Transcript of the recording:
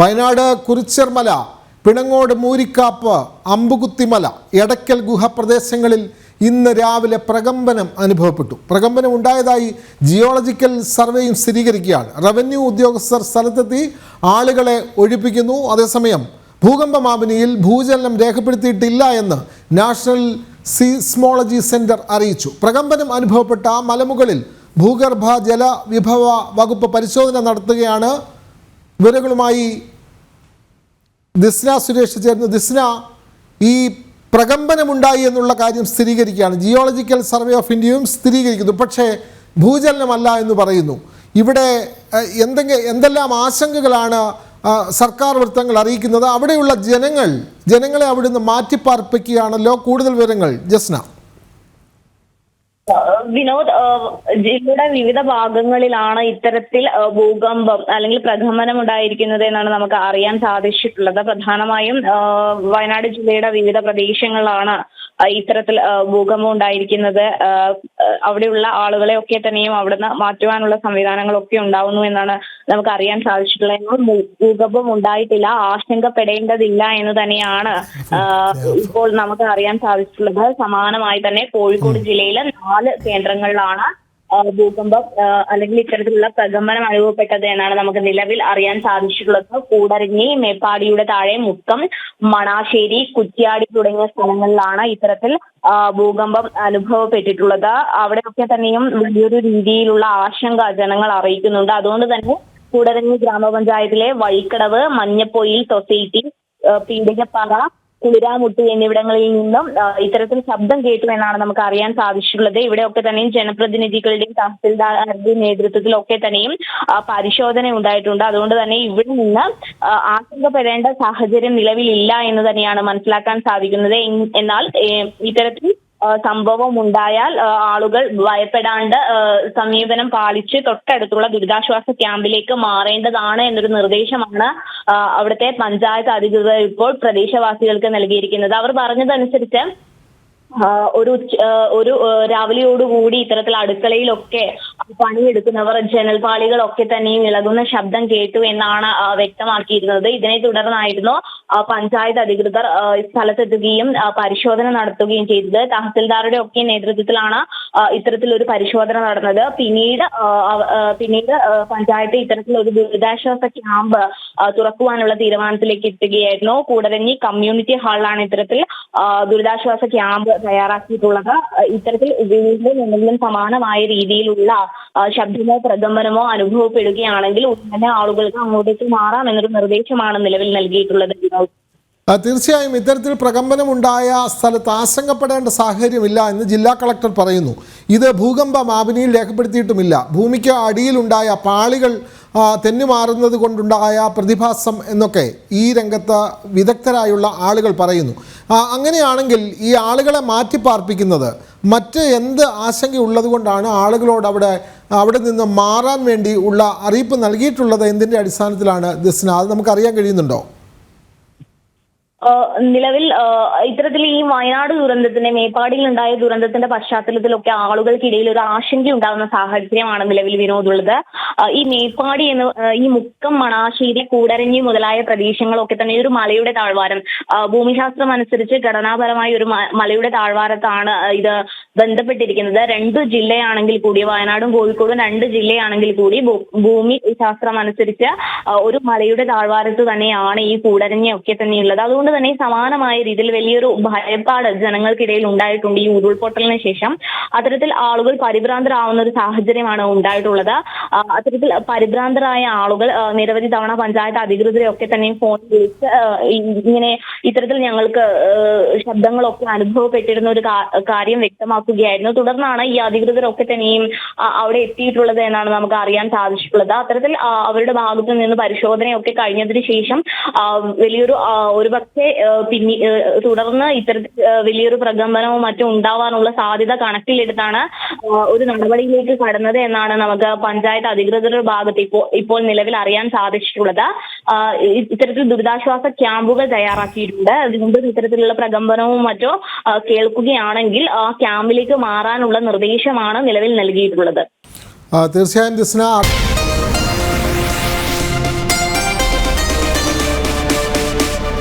വയനാട് കുറിച്ചർമല പിണങ്ങോട് മൂരിക്കാപ്പ് അമ്പുകുത്തിമല എടക്കൽ ഗുഹപ്രദേശങ്ങളിൽ ഇന്ന് രാവിലെ പ്രകമ്പനം അനുഭവപ്പെട്ടു. പ്രകമ്പനം ഉണ്ടായതായി ജിയോളജിക്കൽ സർവേയും സ്ഥിരീകരിക്കുകയാണ്. റവന്യൂ ഉദ്യോഗസ്ഥർ സ്ഥലത്തെത്തി ആളുകളെ ഒഴിപ്പിക്കുന്നു. അതേസമയം ഭൂകമ്പമാപിനിയിൽ ഭൂചലനം രേഖപ്പെടുത്തിയിട്ടില്ല എന്ന് നാഷണൽ സീസ്മോളജി സെന്റർ അറിയിച്ചു. പ്രകമ്പനം അനുഭവപ്പെട്ട മലമുകളിൽ ഭൂഗർഭ ജല വിഭവ വകുപ്പ് പരിശോധന നടത്തുകയാണ് വിവരങ്ങളുമായി ദിസ്ന സുരേഷ് ചേർന്ന്. ദിസ്ന ഈ പ്രകമ്പനമുണ്ടായി എന്നുള്ള കാര്യം സ്ഥിരീകരിക്കുകയാണ്. ജിയോളജിക്കൽ സർവേ ഓഫ് ഇന്ത്യയും സ്ഥിരീകരിക്കുന്നു. പക്ഷേ ഭൂചലനമല്ല എന്ന് പറയുന്നു. ഇവിടെ എന്തെങ്കിലും എന്തെല്ലാം ആശങ്കകളാണ് സർക്കാർ വൃത്തങ്ങൾ അറിയിക്കുന്നത്? അവിടെയുള്ള ജനങ്ങൾ ജനങ്ങളെ അവിടുന്ന് മാറ്റിപ്പാർപ്പിക്കുകയാണല്ലോ കൂടുതൽ വിവരങ്ങൾ. ജസ്ന. വിനോദ് ജില്ലയുടെ വിവിധ ഭാഗങ്ങളിലാണ് ഇത്തരത്തിൽ ഭൂകമ്പം അല്ലെങ്കിൽ പ്രകമ്പനം ഉണ്ടായിരിക്കുന്നത് എന്നാണ് നമുക്ക് അറിയാൻ സാധിച്ചിട്ടുള്ളത്. പ്രധാനമായും വയനാട് ജില്ലയുടെ വിവിധ പ്രദേശങ്ങളിലാണ് ഇത്തരത്തിൽ ഭൂകമ്പം ഉണ്ടായിരിക്കുന്നത്. അവിടെയുള്ള ആളുകളെ ഒക്കെ തന്നെയും അവിടുന്ന് മാറ്റുവാനുള്ള സംവിധാനങ്ങളൊക്കെ ഉണ്ടാവുന്നു എന്നാണ് നമുക്ക് അറിയാൻ സാധിച്ചിട്ടുള്ളത്. എന്നാൽ ഭൂ- ഭൂകമ്പം ഉണ്ടായിട്ടില്ല ആശങ്കപ്പെടേണ്ടതില്ല എന്ന് തന്നെയാണ് ഇപ്പോൾ നമുക്ക് അറിയാൻ സാധിച്ചിട്ടുള്ളത്. സമാനമായി തന്നെ കോഴിക്കോട് ജില്ലയിലെ നാല് കേന്ദ്രങ്ങളിലാണ് ഭൂകമ്പം അല്ലെങ്കിൽ ഇത്തരത്തിലുള്ള പ്രകമ്പനം അനുഭവപ്പെട്ടത് എന്നാണ് നമുക്ക് നിലവിൽ അറിയാൻ സാധിച്ചിട്ടുള്ളത്. കൂടരഞ്ഞി മേപ്പാടിയുടെ താഴെ മുക്കം മണാശ്ശേരി കുറ്റ്യാടി തുടങ്ങിയ സ്ഥലങ്ങളിലാണ് ഇത്തരത്തിൽ ഭൂകമ്പം അനുഭവപ്പെട്ടിട്ടുള്ളത്. അവിടെയൊക്കെ തന്നെയും വലിയൊരു രീതിയിലുള്ള ആശങ്ക ജനങ്ങൾ അറിയിക്കുന്നുണ്ട്. അതുകൊണ്ട് തന്നെ കൂടരഞ്ഞി ഗ്രാമപഞ്ചായത്തിലെ വഴിക്കടവ് മഞ്ഞപ്പൊയിൽ സൊസൈറ്റി പീടികപ്പാറ കുളിരാമുട്ടി എന്നിവിടങ്ങളിൽ നിന്നും ഇത്തരത്തിൽ ശബ്ദം കേട്ടു എന്നാണ് നമുക്ക് അറിയാൻ സാധിച്ചിട്ടുള്ളത്. ഇവിടെയൊക്കെ തന്നെയും ജനപ്രതിനിധികളുടെയും തഹസിൽദാരുടെയും നേതൃത്വത്തിലൊക്കെ തന്നെയും പരിശോധന ഉണ്ടായിട്ടുണ്ട്. അതുകൊണ്ട് തന്നെ ഇവിടെ നിന്ന് ആശങ്കപ്പെടേണ്ട സാഹചര്യം നിലവിലില്ല എന്ന് തന്നെയാണ് മനസ്സിലാക്കാൻ സാധിക്കുന്നത്. എന്നാൽ ഇത്തരത്തിൽ സംഭവം ഉണ്ടായാൽ ആളുകൾ ഭയപ്പെടാണ്ട് സമീപനം പാലിച്ച് തൊട്ടടുത്തുള്ള ദുരിതാശ്വാസ ക്യാമ്പിലേക്ക് മാറേണ്ടതാണ് എന്നൊരു നിർദ്ദേശമാണ് അവിടുത്തെ പഞ്ചായത്ത് അധികൃതർ ഇപ്പോൾ പ്രദേശവാസികൾക്ക് നൽകിയിരിക്കുന്നത്. അവർ പറഞ്ഞതനുസരിച്ച് ഒരു ഒരു രാവിലെയോടുകൂടി ഇത്തരത്തിൽ അടുക്കളയിലൊക്കെ പണിയെടുക്കുന്നവർ ജനൽപാളികളൊക്കെ തന്നെയും ഇളകുന്ന ശബ്ദം കേട്ടു എന്നാണ് വ്യക്തമാക്കിയിരുന്നത്. ഇതിനെ തുടർന്നായിരുന്നു പഞ്ചായത്ത് അധികൃതർ സ്ഥലത്തെത്തുകയും പരിശോധന നടത്തുകയും ചെയ്തത്. തഹസിൽദാരുടെ ഒക്കെ നേതൃത്വത്തിലാണ് ഇത്തരത്തിലൊരു പരിശോധന നടന്നത്. പിന്നീട് പിന്നീട് പഞ്ചായത്ത് ഇത്തരത്തിലൊരു ദുരിതാശ്വാസ ക്യാമ്പ് തുറക്കുവാനുള്ള തീരുമാനത്തിലേക്ക് എത്തുകയായിരുന്നു. കൂടരഞ്ഞി കമ്മ്യൂണിറ്റി ഹാളിലാണ് ഇത്തരത്തിൽ ദുരിതാശ്വാസ ക്യാമ്പ് തയ്യാറാക്കിയിട്ടുള്ളത്. ഇത്തരത്തിൽ വീണ്ടും എന്തെങ്കിലും സമാനമായ രീതിയിലുള്ള ശബ്ദമോ പ്രകമ്പനമോ അനുഭവപ്പെടുകയാണെങ്കിൽ ഉടനെ ആളുകൾക്ക് അങ്ങോട്ടേക്ക് മാറാം എന്നൊരു നിർദ്ദേശമാണ് നിലവിൽ നൽകിയിട്ടുള്ളത്. തീർച്ചയായും ഇത്തരത്തിൽ പ്രകമ്പനമുണ്ടായ സ്ഥലത്ത് ആശങ്കപ്പെടേണ്ട സാഹചര്യമില്ല എന്ന് ജില്ലാ കളക്ടർ പറയുന്നു. ഇത് ഭൂകമ്പ മാപിനിയിൽ രേഖപ്പെടുത്തിയിട്ടുമില്ല. ഭൂമിക്ക് അടിയിലുണ്ടായ പാളികൾ തെന്നുമാറുന്നത് കൊണ്ടുണ്ടായ പ്രതിഭാസം എന്നൊക്കെ ഈ രംഗത്ത് വിദഗ്ധരായുള്ള ആളുകൾ പറയുന്നു. അങ്ങനെയാണെങ്കിൽ ഈ ആളുകളെ മാറ്റിപ്പാർപ്പിക്കുന്നത് മറ്റ് എന്ത് ആശങ്കയുള്ളത് കൊണ്ടാണ് ആളുകളോട് അവിടെ അവിടെ നിന്ന് മാറാൻ വേണ്ടി ഉള്ള അറിയിപ്പ് നൽകിയിട്ടുള്ളത് എന്തിന്റെ അടിസ്ഥാനത്തിലാണ് ദിസ്ന? അത് നമുക്കറിയാൻ കഴിയുന്നുണ്ടോ? നിലവിൽ ഇത്തരത്തിൽ ഈ വയനാട് ദുരന്തത്തിന്റെ മേപ്പാടിയിൽ ഉണ്ടായ ദുരന്തത്തിന്റെ പശ്ചാത്തലത്തിലൊക്കെ ആളുകൾക്കിടയിൽ ഒരു ആശങ്ക ഉണ്ടാകുന്ന സാഹചര്യമാണ് നിലവിൽ വിനോദുള്ളത് ഈ മേപ്പാടി എന്ന് ഈ മുക്കം മണാശ്ശേരി കൂടരഞ്ഞി മുതലായ പ്രദേശങ്ങളൊക്കെ തന്നെ ഒരു മലയുടെ താഴ്വാരം ഭൂമിശാസ്ത്രം അനുസരിച്ച് ഘടനാപരമായ ഒരു മലയുടെ താഴ്വാരത്താണ് ഇത് ബന്ധപ്പെട്ടിരിക്കുന്നത്. രണ്ട് ജില്ലയാണെങ്കിൽ കൂടി വയനാടും കോഴിക്കോടും രണ്ട് ജില്ലയാണെങ്കിൽ കൂടി ഭൂമി ശാസ്ത്രം അനുസരിച്ച് ഒരു മലയുടെ താഴ്വാരത്ത് തന്നെയാണ് ഈ കൂടരഞ്ഞൊക്കെ തന്നെയുള്ളത്. അതുകൊണ്ട് തന്നെ സമാനമായ രീതിയിൽ വലിയൊരു ഭയപ്പാട് ജനങ്ങൾക്കിടയിൽ ഉണ്ടായിട്ടുണ്ട് ഈ ഉരുൾപൊട്ടലിന് ശേഷം. അത്തരത്തിൽ ആളുകൾ പരിഭ്രാന്തരാവുന്ന ഒരു സാഹചര്യമാണ് ഉണ്ടായിട്ടുള്ളത്. അത്തരത്തിൽ പരിഭ്രാന്തരായ ആളുകൾ നിരവധി തവണ പഞ്ചായത്ത് അധികൃതരെ ഒക്കെ തന്നെ ഫോൺ വിളിച്ച് ഇങ്ങനെ ഇത്തരത്തിൽ ഞങ്ങൾക്ക് ശബ്ദങ്ങളൊക്കെ അനുഭവപ്പെട്ടിരുന്ന ഒരു കാര്യം വ്യക്തമാക്കുകയായിരുന്നു. തുടർന്നാണ് ഈ അധികൃതരൊക്കെ തന്നെയും അവിടെ എത്തിയിട്ടുള്ളത് എന്നാണ് നമുക്ക് അറിയാൻ സാധിച്ചിട്ടുള്ളത്. അത്തരത്തിൽ അവരുടെ ഭാഗത്തു നിന്ന് പരിശോധനയൊക്കെ കഴിഞ്ഞതിന് ശേഷം വലിയൊരു ഒരുപക്ഷെ ആ, പിന്നി തുടർന്ന് ഇത്തരത്തിൽ വലിയൊരു പ്രകമ്പനവും മറ്റും ഉണ്ടാവാനുള്ള സാധ്യത കണക്കിലെടുത്താണ് ഒരു നടപടിയിലേക്ക് കടന്നത് എന്നാണ് നമുക്ക് പഞ്ചായത്ത് അധികൃതരുടെ ഭാഗത്ത് ഇപ്പോൾ ഇപ്പോൾ നിലവിൽ അറിയാൻ സാധിച്ചിട്ടുള്ളത്. ഇത്തരത്തിൽ ദുരിതാശ്വാസ ക്യാമ്പുകൾ തയ്യാറാക്കിയിട്ടുണ്ട്. അതുകൊണ്ട് ഇത്തരത്തിലുള്ള പ്രകമ്പനവും മറ്റോ കേൾക്കുകയാണെങ്കിൽ ആ ക്യാമ്പിലേക്ക് മാറാനുള്ള നിർദ്ദേശമാണ് നിലവിൽ നൽകിയിട്ടുള്ളത്. തീർച്ചയായും